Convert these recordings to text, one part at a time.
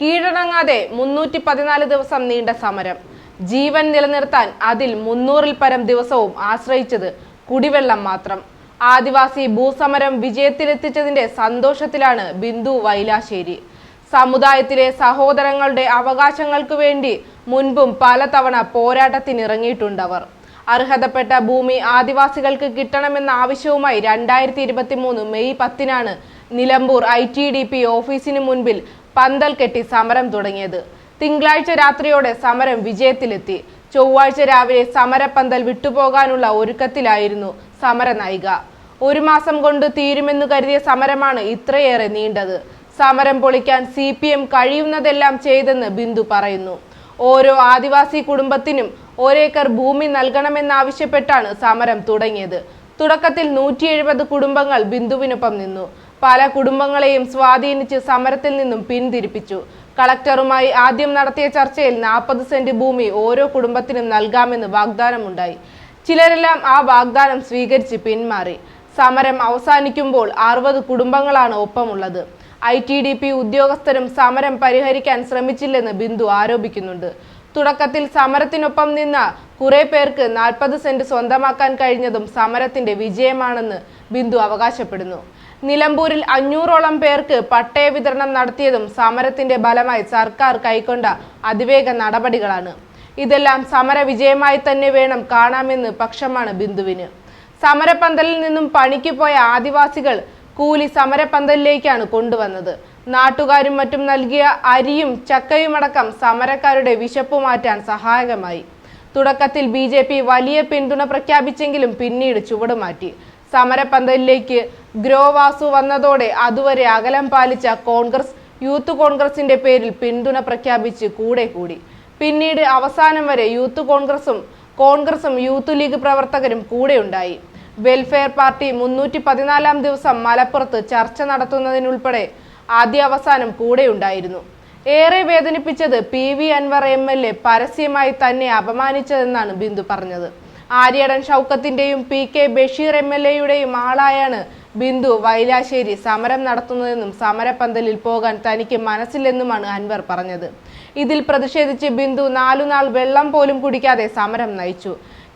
കീഴടങ്ങാതെ മുന്നൂറ്റി പതിനാല് ദിവസം നീണ്ട സമരം. ജീവൻ നിലനിർത്താൻ അതിൽ മുന്നൂറിൽ പരം ദിവസവും ആശ്രയിച്ചത് കുടിവെള്ളം മാത്രം. ആദിവാസി ഭൂസമരം വിജയത്തിലെത്തിച്ചതിന്റെ സന്തോഷത്തിലാണ് ബിന്ദു വൈലാശ്ശേരി. സമുദായത്തിലെ സഹോദരങ്ങളുടെ അവകാശങ്ങൾക്കു വേണ്ടി മുൻപും പലതവണ പോരാട്ടത്തിനിറങ്ങിയിട്ടുണ്ടവർ. അർഹതപ്പെട്ട ഭൂമി ആദിവാസികൾക്ക് കിട്ടണമെന്ന ആവശ്യവുമായി രണ്ടായിരത്തി ഇരുപത്തി മൂന്ന് മെയ് പത്തിനാണ് Nilambur I T D P ഓഫീസിന് മുൻപിൽ പന്തൽ കെട്ടി സമരം തുടങ്ങിയത്. തിങ്കളാഴ്ച രാത്രിയോടെ സമരം വിജയത്തിലെത്തി. ചൊവ്വാഴ്ച രാവിലെ സമരപ്പന്തൽ വിട്ടുപോകാനുള്ള ഒരുക്കത്തിലായിരുന്നു സമരനായിക. ഒരു മാസം കൊണ്ട് തീരുമെന്ന് കരുതിയ സമരമാണ് ഇത്രയേറെ നീണ്ടത്. സമരം പൊളിക്കാൻ സി പി എം കഴിയുന്നതെല്ലാം ചെയ്തെന്ന് ബിന്ദു പറയുന്നു. ഓരോ ആദിവാസി കുടുംബത്തിനും ഒരേക്കർ ഭൂമി നൽകണമെന്നാവശ്യപ്പെട്ടാണ് സമരം തുടങ്ങിയത്. തുടക്കത്തിൽ നൂറ്റി എഴുപത് കുടുംബങ്ങൾ ബിന്ദുവിനൊപ്പം നിന്നു. പല കുടുംബങ്ങളെയും സ്വാധീനിച്ച് സമരത്തിൽ നിന്നും പിന്തിരിപ്പിച്ചു. കളക്ടറുമായി ആദ്യം നടത്തിയ ചർച്ചയിൽ നാൽപ്പത് സെന്റ് ഭൂമി ഓരോ കുടുംബത്തിനും നൽകാമെന്ന് വാഗ്ദാനമുണ്ടായി. ചിലരെല്ലാം ആ വാഗ്ദാനം സ്വീകരിച്ച് പിന്മാറി. സമരം അവസാനിക്കുമ്പോൾ അറുപത് കുടുംബങ്ങളാണ് ഒപ്പമുള്ളത്. ഐ ടി ഡി പി ഉദ്യോഗസ്ഥരും സമരം പരിഹരിക്കാൻ ശ്രമിച്ചില്ലെന്ന് ബിന്ദു ആരോപിക്കുന്നുണ്ട്. തുടക്കത്തിൽ സമരത്തിനൊപ്പം നിന്ന കുറെ പേർക്ക് നാൽപ്പത് സെന്റ് സ്വന്തമാക്കാൻ കഴിഞ്ഞതും സമരത്തിന്റെ വിജയമാണെന്ന് ബിന്ദു അവകാശപ്പെടുന്നു. നിലമ്പൂരിൽ അഞ്ഞൂറോളം പേർക്ക് പട്ടയ വിതരണം നടത്തിയതും സമരത്തിന്റെ ഫലമായി സർക്കാർ കൈക്കൊണ്ട അതിവേഗ നടപടികളാണ്. ഇതെല്ലാം സമര വിജയമായി തന്നെ വേണം കാണാമെന്ന് പക്ഷമാണ് ബിന്ദുവിന്. സമരപന്തലിൽ നിന്നും പണിക്ക് പോയ ആദിവാസികൾ കൂലി സമരപന്തലിലേക്കാണ് കൊണ്ടുവന്നത്. നാട്ടുകാരും മറ്റും നൽകിയ അരിയും ചക്കയുമടക്കം സമരക്കാരുടെ വിശപ്പ് മാറ്റാൻ സഹായകമായി. തുടക്കത്തിൽ ബി വലിയ പിന്തുണ പ്രഖ്യാപിച്ചെങ്കിലും പിന്നീട് ചുവടുമാറ്റി സമരപന്തലിലേക്ക് ഗ്രോവാസു വന്നതോടെ അതുവരെ അകലം പാലിച്ച കോൺഗ്രസ് യൂത്ത് കോൺഗ്രസിന്റെ പേരിൽ പിന്തുണ പ്രഖ്യാപിച്ച് കൂടെ കൂടി. പിന്നീട് അവസാനം വരെ യൂത്ത് കോൺഗ്രസും കോൺഗ്രസും യൂത്ത് ലീഗ് പ്രവർത്തകരും കൂടെയുണ്ടായി വെൽഫെയർ പാർട്ടി മുന്നൂറ്റി പതിനാലാം ദിവസം മലപ്പുറത്ത് ചർച്ച നടത്തുന്നതിനുൾപ്പെടെ ആദ്യ അവസാനം കൂടെയുണ്ടായിരുന്നു ഏറെ വേദനിപ്പിച്ചത് P V Anvar M L A പരസ്യമായി തന്നെ അപമാനിച്ചതെന്നാണ് ബിന്ദു പറഞ്ഞത്. Aryadan ഷൗക്കത്തിന്റെയും P K Basheer M L എയുടെയും ആളായാണ് ബിന്ദു വൈലാശ്ശേരി സമരം നടത്തുന്നതെന്നും സമരപ്പന്തലിൽ പോകാൻ തനിക്ക് മനസ്സില്ലെന്നുമാണ് അൻവർ പറഞ്ഞത്. ഇതിൽ പ്രതിഷേധിച്ച് ബിന്ദു നാലുനാൾ വെള്ളം പോലും കുടിക്കാതെ സമരം നയിച്ചു.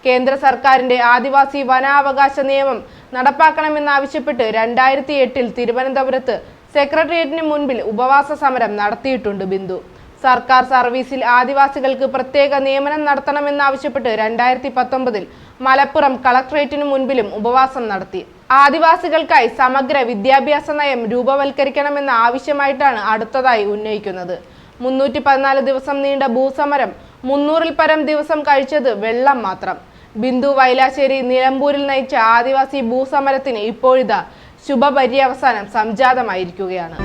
കേന്ദ്ര സർക്കാരിന്റെ ആദിവാസി വനാവകാശ നിയമം നടപ്പാക്കണമെന്നാവശ്യപ്പെട്ട് രണ്ടായിരത്തി എട്ടിൽ തിരുവനന്തപുരത്ത് സെക്രട്ടേറിയറ്റിന് മുൻപിൽ ഉപവാസ സമരം നടത്തിയിട്ടുണ്ട് ബിന്ദു. സർക്കാർ സർവീസിൽ ആദിവാസികൾക്ക് പ്രത്യേക നിയമനം നടത്തണമെന്നാവശ്യപ്പെട്ട് രണ്ടായിരത്തി പത്തൊമ്പതിൽ മലപ്പുറം കളക്ട്രേറ്റിനു മുൻപിലും ഉപവാസം നടത്തി. ആദിവാസികൾക്കായി സമഗ്ര വിദ്യാഭ്യാസ നയം രൂപവൽക്കരിക്കണമെന്ന ആവശ്യമായിട്ടാണ് അടുത്തതായി ഉന്നയിക്കുന്നത്. മുന്നൂറ്റി പതിനാല് ദിവസം നീണ്ട ഭൂസമരം മുന്നൂറിൽ പരം ദിവസം കഴിച്ചത് വെള്ളം മാത്രം. ബിന്ദു വൈലാശ്ശേരി നിലമ്പൂരിൽ നയിച്ച ആദിവാസി ഭൂസമരത്തിന് ഇപ്പോഴിതാ ശുഭപര്യവസാനം സംജാതമായിരിക്കുകയാണ്.